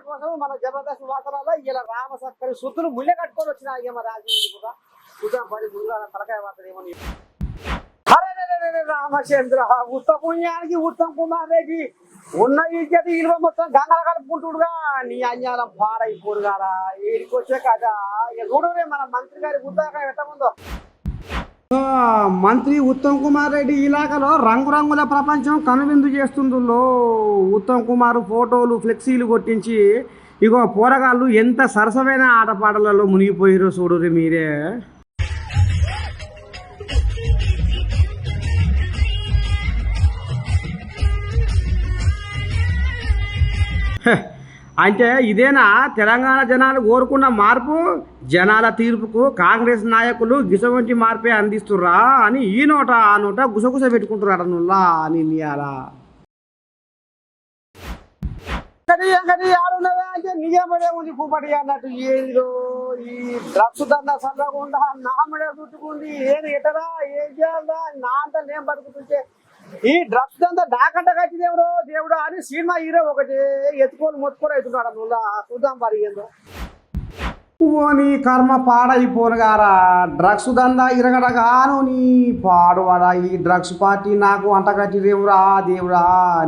గారి కోసం మన జబర్దస్త్ వాసనాల్లో ఇలా రామ సక్కరి సుత్తులు ముళ్ళె కట్టుకొని వచ్చిన అయ్యమ్మ రాజమండ్రి కూడా చూద్దాం పడి ముందుగా తలకాయ వార్తలేమో నీ రామచంద్ర ఉత్త పుణ్యానికి ఉత్తమ్ కుమార్ రెడ్డి ఉన్న ఇజ్జత ఇల్వ మొత్తం గంగల కలుపుకుంటుడుగా. నీ అన్యాలం పాడైపోడు కదా ఏడికి వచ్చే కదా ఇక చూడరే మన మంత్రి గారి ఉద్దాక ఎట్టముందో మంత్రి ఉత్తమ్ కుమార్ రెడ్డి ఇలాకలో రంగురంగుల ప్రపంచం కనువిందు చేస్తుందో ఉత్తమ్ కుమార్ ఫోటోలు ఫ్లెక్సీలు కొట్టించి ఇగో పోరగాళ్ళు ఎంత సరసమైన ఆటపాటలలో మునిగిపోయారో చూడురి మీరే. హే అంటే ఇదేనా తెలంగాణ జనాలు కోరుకున్న మార్పు? జనాల తీర్పుకు కాంగ్రెస్ నాయకులు గిసవంటి మార్పే అందిస్తుర్రా అని ఈ నోట ఆ నోట గుసగుస పెట్టుకుంటున్నాడు అనుల్లా అని నియాలా నిజమడే ఉంది కూపటి అన్నట్టు ఏదో ఈ డ్రగ్స్ దందా చల్లకుండా నామడే చుట్టుకుంది ఏది ఎటరా ఏం చేయాలా నా అంత నేను బతుకుతుంటే ఈ డ్రగ్స్ దంతా నాకంట కట్టింది ఎవరో? దేవుడు అని సినిమా హీరో ఒకటి ఎత్తుకొని మొత్తుకొని అవుతున్నాడు. నువ్వు చూద్దాం మరి ఏందో. నీ కర్మ పాడైపోనుగారా డ్రగ్స్ దందా ఇరగడగాను నీ పాడువాడా ఈ డ్రగ్స్ పార్టీ నాకు అంటగట్టి దేవుడా దేవుడా.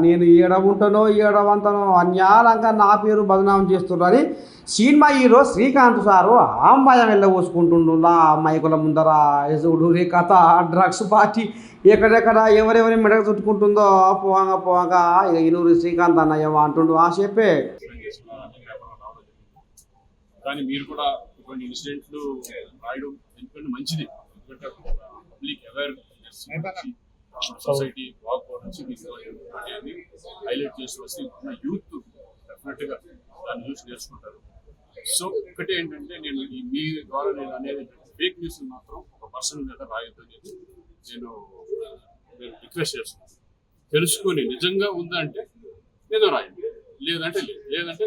నేను ఏడవుంటానో ఏడవంతనో అన్యాలంగా నా పేరు బదనాం చేస్తున్నారని సినిమా హీరో శ్రీకాంత్ సారు ఆ అమ్మాయి వెళ్ళబోసుకుంటుండులా మైకుల ముందర యజుడు రే కథ డ్రగ్స్ పార్టీ ఎక్కడెక్కడ ఎవరెవరి మెడగ చుట్టుకుంటుందో పోగా పోగా ఇక ఇనూరు శ్రీకాంత్ అన్నయ్య అంటుండు. ఆ చెప్పే. కానీ మీరు కూడా ఇటువంటి ఇన్సిడెంట్లు రాయడం ఎందుకంటే మంచిది. ఎందుకంటే పబ్లిక్ అవేర్నెస్ సొసైటీ బాగుపోవడం హైలైట్ చేసి వస్తే యూత్ డెఫినెట్గా దాన్ని చూసి నేర్చుకుంటారు. సో ఒకటి ఏంటంటే నేను ఈ మీ ద్వారా నేను అనేది ఫేక్ న్యూస్ మాత్రం ఒక పర్సన్ మీద రాయొద్దు అనేది నేను రిక్వెస్ట్ చేస్తున్నాను తెలుసుకొని నిజంగా ఉందంటే ఏదో రాయండి. లేదంటే లేదు. లేదంటే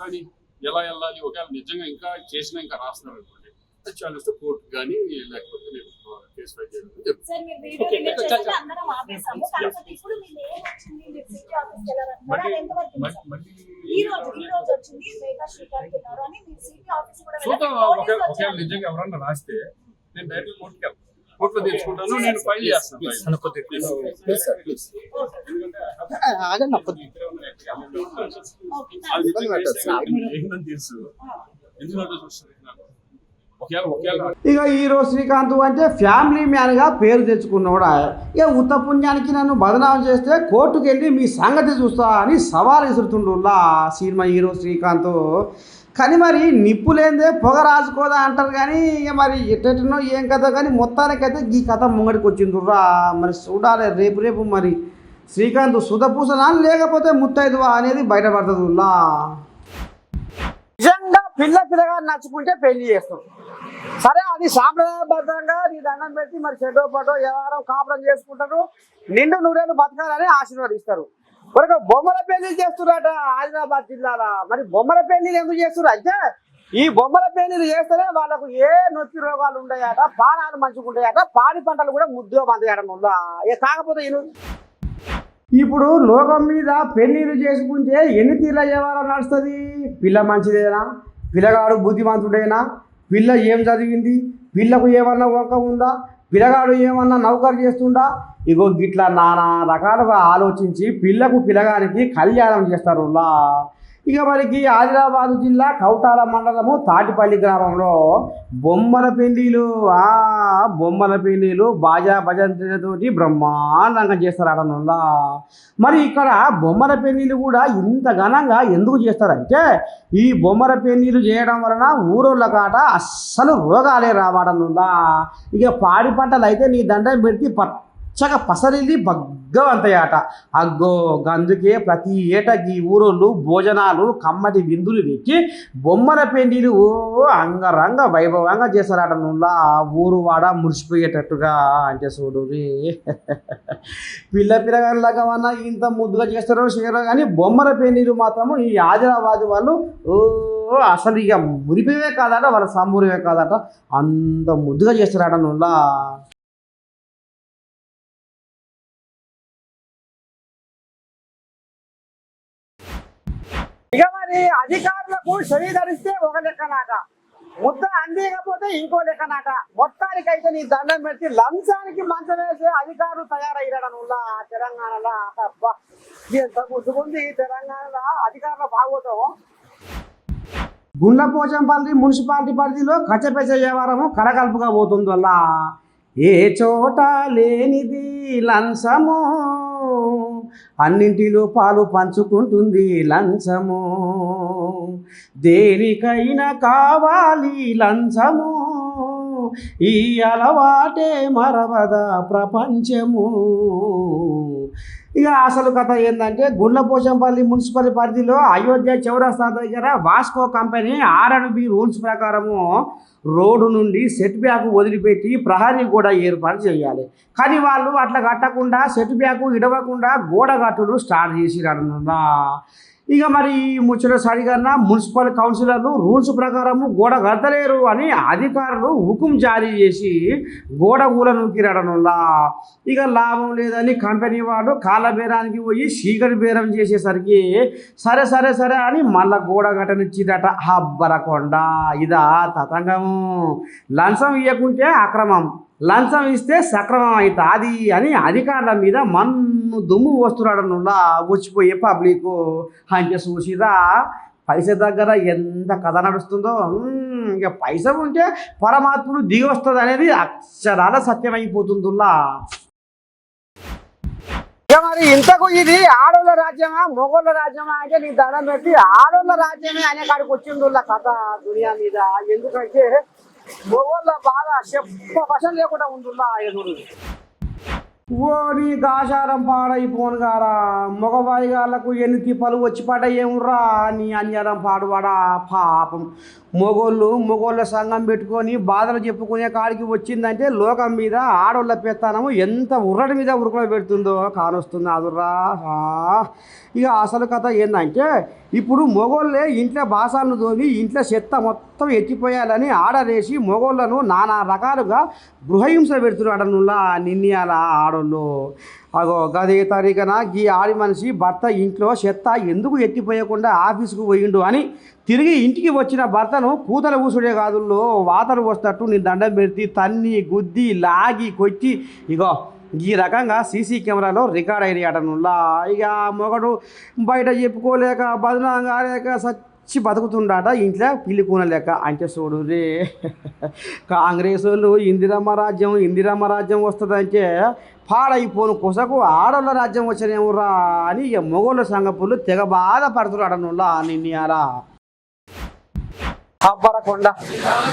దాన్ని ఎలా వెళ్ళాలి? ఒకవేళ నిజంగా ఇంకా చేసినా ఇంకా రాస్తున్నారు అనుకోండి చాలిస్తే కోర్టు కానీ లేకపోతే నేను కేసు ఫైల్ చేయడం చూద్దాం. ఒకవేళ. నిజంగా ఎవరన్నా రాస్తే నేను డైరెక్ట్ కోర్టుకి వెళ్తాను. కోర్టులో తెచ్చుకుంటాను నేను ఫైల్ చేస్తాను. తెలుసు? ఇక హీరో శ్రీకాంత్ అంటే ఫ్యామిలీ మ్యాన్గా పేరు తెచ్చుకున్నవాడు ఆయన. ఇక ఉత్త పుణ్యానికి నన్ను బదనాం చేస్తే కోర్టుకు వెళ్ళి మీ సంగతి చూస్తా అని సవాల్ విసురుతుండులా సినిమా హీరో శ్రీకాంత్. కానీ మరి నిప్పు లేదే పొగ రాసుకోదా అంటారు కానీ ఇక మరి ఎట్టెట్టనో ఏం కథ కానీ మొత్తానికైతే ఈ కథ ముంగడికి వచ్చిందిరా మరి చూడాలి రేపు రేపు మరి. శ్రీకాంత్ సుధపూసనా లేకపోతే ముత్తైదువా అనేది బయటపడుతుందిలా నిజంగా పిల్ల పిల్లగా నచ్చుకుంటే పెళ్ళి చేస్తాం. సరే అది సాంప్రదాయబద్ధంగా నీ దండం పెట్టి మరి చెడ్డో పటో ఎవరో కాపురం చేసుకుంటారు. నిండు నూరేళ్ళు బతకాలని ఆశీర్వదిస్తారు. ఒక బొమ్మల పెళ్ళి చేస్తున్నారట ఆదిలాబాద్ జిల్లాలో. మరి బొమ్మల పెళ్ళిలు ఎందుకు చేస్తున్నారు అంటే ఈ బొమ్మల పెళ్ళిలు చేస్తేనే వాళ్ళకు ఏ నొప్పి రోగాలు ఉండయాట పానాలు మంచిగా ఉంటాయట పాడి పంటలు కూడా ముద్దుగా పందయడం ఉందా ఏ కాకపోతే ఇప్పుడు లోకం మీద పెళ్ళిళ్ళు చేసుకుంటే ఎన్ని తీర్ల వ్యవహారం నడుస్తుంది? పిల్ల మంచిదేనా? పిల్లగాడు బుద్ధిమంతుడేనా? పిల్ల ఏం చదివింది? పిల్లకు ఏమన్నా వంక ఉందా? పిల్లగాడు ఏమన్నా నౌకరు చేస్తుండా? ఇగో గిట్లా నానా రకాలుగా ఆలోచించి పిల్లకు పిల్లగానికి కళ్యాణం చేస్తారు లా ఇక మనకి ఆదిలాబాద్ జిల్లా కౌటాల మండలము తాటిపల్లి గ్రామంలో బొమ్మల పెళ్ళిలు ఆ బొమ్మల పెళ్ళిలు బాజా భజంతతోటి బ్రహ్మాండంగా చేస్తారట మరి ఇక్కడ బొమ్మల పెళ్ళిలు కూడా ఇంత ఘనంగా ఎందుకు చేస్తారంటే ఈ బొమ్మల పెళ్ళిలు చేయడం వలన ఊరోళ్ళ కాట అస్సలు రోగాలే రావడం ఇక పాడి పంటలు అయితే నీ దండం పెడితే పచ్చగా పసరిల్లి బగ్గవంతాయట. అగ్గో గందుకే ప్రతి ఏటా ఈ ఊరోళ్ళు భోజనాలు కమ్మటి విందులు పెట్టి బొమ్మల పెండిలు అంగరంగ వైభవంగా చేస్తారట నువ్వులా ఊరు వాడ మురిసిపోయేటట్టుగా అంటే చూడు రే. పిల్ల పిల్లగాళ్ళగా అన్న ఇంత ముద్దుగా చేస్తారో చేయరో కానీ బొమ్మల పెండిలు మాత్రము ఈ ఆదిలాబాద్ వాళ్ళు ఓ అసలు ఇక మురిపోయే కాదట వాళ్ళ సాంబూరివే కాదట. అంత ముద్దుగా చేస్తారట నువ్వులా ఇక మరి అధికారులకు చెవి ధరిస్తే ఒక లెక్కనాట. ముద్ద అందియకపోతే ఇంకో లెక్కనాట. మొత్తానికి అయితే నీ దండం పెట్టి లంచానికి మంచం వేసే అధికారులు తయారయ్యాడు తెలంగాణలో. అబ్బా ఎంత గుర్తుకుంది? తెలంగాణలో అధికారులు బాగోతాం గుండ్లపోచంపల్లి మున్సిపాలిటీ పరిధిలో కచ్చపెచ్చ వ్యవహారము కలకల్పుగా పోతుంది వల్ల ఏ చోట లేనిది లంచము? అన్నింటిలో పాలు పంచుకుంటుంది లంచము. దేనికైనా కావాలి లంచము. ఈ అలవాటే మరవద ప్రపంచము. ఇక అసలు కథ ఏంటంటే గుండ్లపోచంపల్లి మున్సిపల్ పరిధిలో అయోధ్య చౌరస్తా దగ్గర Vasco company R and B rules ప్రకారము రోడ్డు నుండి సెట్ బ్యాక్ వదిలిపెట్టి ప్రహరీ గోడ ఏర్పాటు చేయాలి. కానీ వాళ్ళు అట్లా కట్టకుండా సెట్ బ్యాక్ ఇడవకుండా గోడ కట్టుడు స్టార్ట్ చేసిరన్నదా ఇక మరి ఈ ముచ్చట సరిగన్నా మున్సిపల్ కౌన్సిలర్లు రూల్స్ ప్రకారము గోడ కడతలేరు అని అధికారులు హుకుం జారీ చేసి గోడ ఊల నూకిరడనులా ఇక లాభం లేదని కంపెనీ వాడు కాళ్ళ బేరానికి పోయి చీకటి బేరం చేసేసరికి సరే సరే సరే అని మళ్ళా గోడ కట్టనిచ్చిదట. హబ్బరకొండ ఇదా తతంగము లంచం ఇవ్వకుంటే అక్రమం. లంచం ఇస్తే సక్రమం అవుతుంది అని అధికారుల మీద మన్ను దుమ్ము వస్తున్నాడనులా వచ్చిపోయే పబ్లిక్ అంటే చూసిరా పైస దగ్గర ఎంత కథ నడుస్తుందో? ఇంకా ఇక పైస ఉంటే పరమాత్ముడు దిగి వస్తుంది అనేది అక్షరాల సత్యమైపోతుందిలా మరి ఇంతకు ఇది ఆడోళ్ళ రాజ్యమా? మొగోళ్ళ రాజ్యమా? అంటే నీ దండం పెట్టి ఆడోళ్ళ రాజ్యమే అనే కాడికి వచ్చిందిలా కథ దునియా మీద. ఎందుకంటే మొగోళ్ళ బాధ చెప్ప వశం లేకుండా ఉంటుందా ఎదురు? ఓ నీ గాశారం పాడైపోను గారా. మగవాయి గాళ్ళకు ఎన్ని తిప్పలు వచ్చి పడ్డాయేమురా నీ అన్యారం పాడువాడా? పాపం. మొగోళ్ళు మొగోళ్ళ సంఘం పెట్టుకొని బాధలు చెప్పుకునే కాడికి వచ్చిందంటే లోకం మీద ఆడోళ్ళ పెత్తనము ఎంత ఉర్రడి మీద ఉరుకులో పెడుతుందో కానొస్తుంది. అదురా ఇక అసలు కథ ఏంటంటే ఇప్పుడు మొగోళ్ళే ఇంట్లో బాసాలను తోమి ఇంట్లో చెత్త మొత్తం ఎత్తిపోయాలని ఆడరేసి మొగోళ్ళను నానా రకాలుగా గృహహింస పెడుతున్నాడనులా నిన్నయాల ఆడోళ్ళు. అగో గది తారీఖున ఈ ఆడి మనిషి భర్త ఇంట్లో చెత్త ఎందుకు ఎత్తిపోయకుండా ఆఫీసుకు పోయిండు అని తిరిగి ఇంటికి వచ్చిన భర్తను కూతల కూసుడే కాదుల్లో వాతలు వస్తట్టు నీ దండం పెడితే తన్ని గుద్ది లాగి కొట్టి ఇగో ఈ రకంగా సీసీ కెమెరాలో రికార్డ్ అయ్యాడనులా ఇక మొగడు బయట చెప్పుకోలేక బదనాం కాలేక వచ్చి బతుకుతుండాట ఇంట్లో పిల్లి కూనలేక. అంటే చూడు రే కాంగ్రెస్ వాళ్ళు ఇందిరమ్మ రాజ్యం ఇందిరమ్మ రాజ్యం వస్తుందంటే పాడైపోను కొసకు ఆడోళ్ళ రాజ్యం వచ్చినేమురా అని ఇక మొగోళ్ళ సంగపులు తెగ బాధపడుతున్నాడనులా నిన్నయారా అబ్బరకొండ.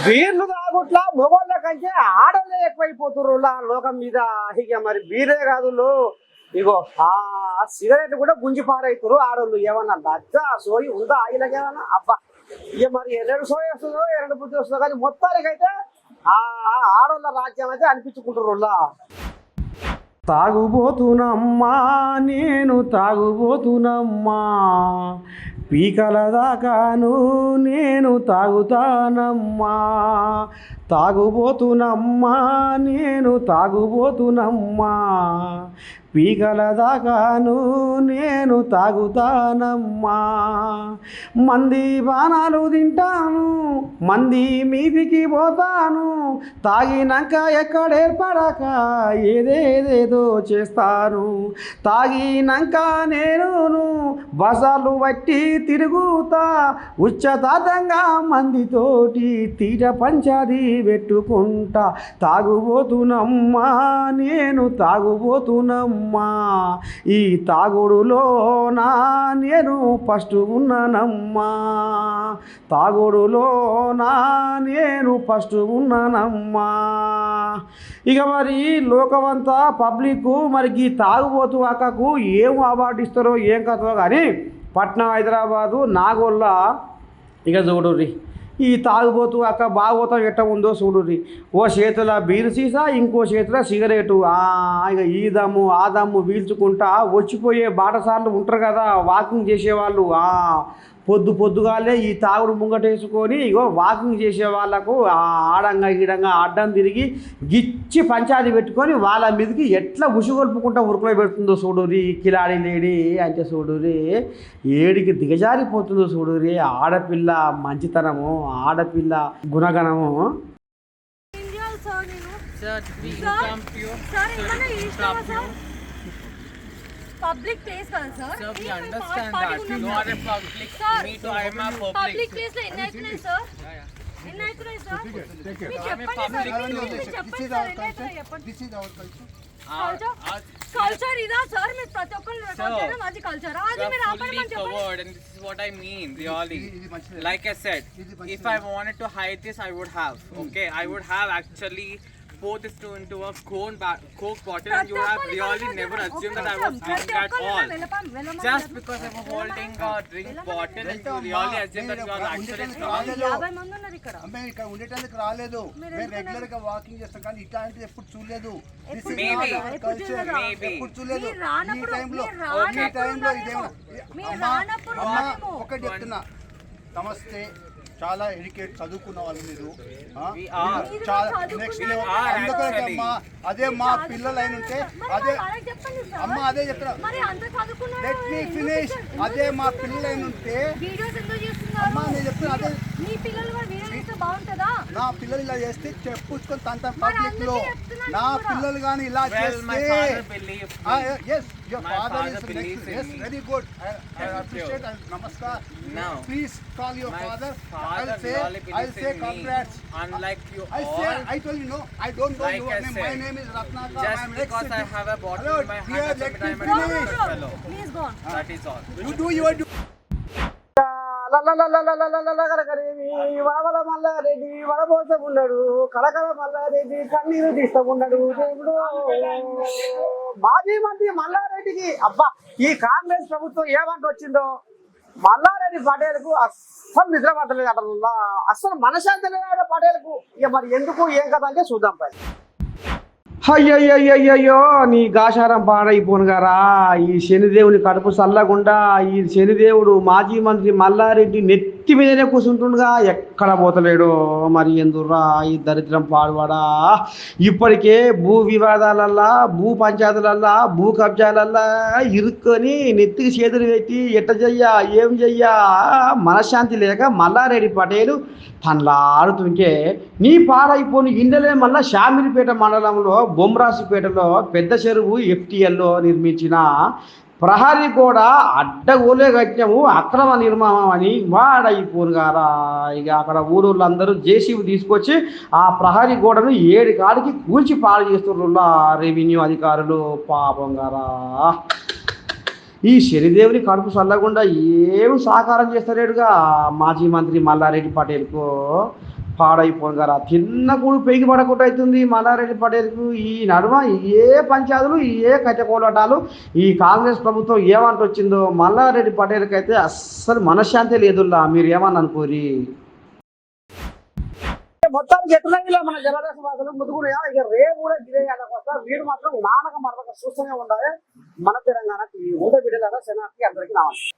బీర్లు తాగుట్లా మొగోళ్ళ కంటే ఆడోళ్ళే ఎక్కువైపోతుర్రులా లోకం మీద. ఇక మరి వీరే కాదు ఇగో ఆ సిగరెట్ కూడా గుంజి పారైతురు ఆడోళ్ళు. ఏమన్నా లజ్జ సోయి ఉందా? ఆయిలకి ఏమన్నా? అబ్బా ఇక మరి ఎరడు సోయి వస్తుందో ఎరడు బుద్ధి వస్తుందో కానీ మొత్తానికైతే ఆ ఆడోళ్ళ రాజ్యం అయితే అనిపించుకుంటుర్రులా. తాగుబోతునమ్మా నేను తాగుబోతునమ్మా. పీకల దాకాను నేను తాగుతానమ్మా. తాగుబోతునమ్మా నేను తాగుబోతునమ్మా. పీకల దాకాను నేను తాగుతానమ్మా. మంది బాణాలు తింటాను మంది మీదికి పోతాను. తాగినాక ఎక్కడేర్పడక ఏదేదేదో చేస్తాను. తాగినాక నేను బసలు బట్టి తిరుగుతా. ఉచ్చతాతంగా మందితోటి తీట పంచాది పెట్టుకుంటా. తాగుబోతునమ్మా నేను తాగుబోతునమ్మా. ఈ తాగుడులో నా నేను ఫస్ట్ ఉన్నానమ్మా. తాగుడులో నా నేను ఫస్ట్ ఉన్నానమ్మా. ఇక మరి లోకమంతా పబ్లిక్ మరి ఈ తాగుబోతు అక్కకు ఏం అవార్డు ఇస్తారో ఏం కథో కానీ పట్నం హైదరాబాదు నాగోళ్ళ ఇక చూడుర్రి. ఈ తాగుబోతు అక్క బాగోతాం ఎట్ట ఉందో చూడుర్రి. ఓ చేతిలో బీరు సీసా ఇంకో చేతిలో సిగరెటు. ఇక ఈ దమ్ము ఆ దమ్ము పీల్చుకుంటా వచ్చిపోయే బాటసార్లు ఉంటారు కదా వాకింగ్ చేసేవాళ్ళు. పొద్దు పొద్దుగాలే ఈ తాగుడు ముంగటేసుకొని ఇగో వాకింగ్ చేసే వాళ్ళకు ఆ ఆడంగా ఈడంగా అడ్డం తిరిగి గిచ్చి పంచాది పెట్టుకొని వాళ్ళ మీదకి ఎట్లా ఉసుగొల్పుకుంటా ఉరుకులో పెడుతుందో చూడురి కిలాడి లేడి అంటే చూడురి ఏడికి దిగజారిపోతుందో చూడురి ఆడపిల్ల మంచితనము ఆడపిల్ల గుణగణము. సార్ పబ్లిక్ ప్లేస్ కదా సార్ Sir, we ఏం understand party that. ఉన్నాం You sir? are a public. Sir, Me too, I am a public public. Place లో ఎన్ని అవుతున్నాయి సార్ ఎన్ని అవుతున్నాయి సార్ మీరు చెప్పండి సార్ public మీరు- మీరు place. చెప్పండి సార్ ఎన్ని అవుతున్నాయి చెప్పండి This is our culture. Our- culture our- culture ఇదా సార్ మీరు ప్రతి ఒక్కరు Sir, రికార్డ్ చేయడం అది కల్చర్ we అది మీరు are ఆపడం fully అని చెప్పండి covered and this is what I mean, really. ఇది మంచిదే. Like I said, ఇది if మంచిదే. I wanted to hide this, I would have. Okay, I would have actually poured this to- into a cone ba- coke bottle and you have really never assumed that I was ప్రతి at all. Just because I'm వెళ్ళమని holding a drink bottle and you really assume that you are actually drunk. రాలేదు. యాభై మంది ఉన్నారు ఇక్కడ అమ్మాయి ఇక్కడ ఉండటానికి రాలేదు మేము రెగ్యులర్గా వాకింగ్ చేస్తాం కానీ ఇట్లాంటిది ఎప్పుడు చూడలేదు This ఎప్పుడు is Maybe. not our ఎప్పుడు culture. చూడలేదా? Maybe. ఎప్పుడు చూడలేదు మీరు రానప్పుడు- ఈ టైంలో మీరు ఈ రానప్పుడు టైంలో ఉన్నారేమో. ఇదేమో మీరు అమ్మా, రానప్పుడు అమ్మా, ఉన్నారేమో. ఒకటి చెప్తున్నా నమస్తే చాలా ఎడ్యుకేట్ చదువుకున్న వాళ్ళు మీరు నెక్స్ట్. అమ్మా అదే మా పిల్లలు అయిన ఉంటే అదే. అమ్మ అదే చెప్తున్నా లెట్ మీ ఫినిష్ అదే మా? పిల్లలు అయిన ఉంటే అమ్మా, నేను చెప్తున్నా అదే. నా పిల్లలు ఇలా చేస్తే చెప్పుకొని మరి పబ్లిక్లో నా. పిల్లలు కానీ ఇలా చేస్తే father believes Ah, your My father father is believes next. in Yes, me. very good. I, I Thank appreciate. you. I, namaskar. Now, please call your My father. father I'll say, really I'll believes say in congrats. Unlike you I all, say, I told you no. I don't know Like your I name. My said, name is Ratnakar. just I'm because I ex- have a bottle Hello, in my dear, hand let me finish. fellow. Please gone That is all. You do your do. వడవల మల్లారెడ్డి వడబోసమున్నాడు కడకల మల్లారెడ్డి కన్నీరు తీస్తామున్నాడు దేవుడు మాజీ మంత్రి మల్లారెడ్డికి అబ్బా ఈ కాంగ్రెస్ ప్రభుత్వం ఏమంటూ వచ్చిందో? మల్లారెడ్డి పటేల్కు అస్సలు నిద్ర పడలేదు అట్లా అస్సలు మనశాంతి లేదు పటేల్కు. ఇక మరి ఎందుకు ఏం కదా అంటే చూద్దాం పై. అయ్యయ్యయ్యయ్యో నీ గాశారం పాడైపోను గారా. ఈ శనిదేవుని కడుపు చల్లకుండా ఈ శనిదేవుడు మాజీ మంత్రి మల్లారెడ్డి నెత్తి మీదనే కూర్చుంటుండగా ఎక్కడ పోతలేడు మరి ఎందుర్రా ఈ దరిద్రం పాడువాడా? ఇప్పటికే భూ వివాదాలల్లా భూ పంచాయతీలల్లా భూ కబ్జాలల్లా ఇరుక్కొని నెత్తికి చేతులు పెట్టి ఎట్ట చెయ్యా ఏం చెయ్యా? మనశ్శాంతి లేక మల్లారెడ్డి పటేలు తనలాడుతుంటే నీ పాడైపోని ఇండలే మళ్ళా షామిరిపేట మండలంలో బొమ్రాసిపేటలో పెద్ద చెరువు ఎఫ్టీఎల్లో నిర్మించిన ప్రహరీ గోడ అడ్డగోలే కట్టినము అక్రమ నిర్మాణం అని వాడైపోను కారా ఇక అక్కడ ఊరోళ్ళందరూ జేసీబీ తీసుకొచ్చి ఆ ప్రహరీ గోడను ఏడు కాడికి కూల్చి పాడు చేస్తున్నారు రెవెన్యూ అధికారులు. పాపం గారా. ఈ శనిదేవుని కడుపు చల్లకుండా ఏమి సహకారం చేస్తారేడుగా మాజీ మంత్రి మల్లారెడ్డి పటేల్కు. పాడైపోను కదా తిన్న కూడు పెయికి పడకుండా అవుతుంది మల్లారెడ్డి పటేల్కు ఈ నడుమ ఏ పంచాయతీలు ఏ కట్టకోలటాలు ఈ కాంగ్రెస్ ప్రభుత్వం ఏమంటూ వచ్చిందో మల్లారెడ్డి పటేల్కి అయితే అస్సలు మనశ్శాంతి లేదుల్లా. మీరు ఏమని అనుకోరి మొత్తానికి ఎట్లా మన జనరేషన్ వాసులు ముందుకున్నాయా ఇక రేపు కూడా గిరే వస్తా. వీడు మాత్రం నానక మరొక చూస్తూనే ఉండాలి. మన తెలంగాణ టీవీ. ఉండే బిడ్డలారా శనార్థి అందరికీ నమస్తే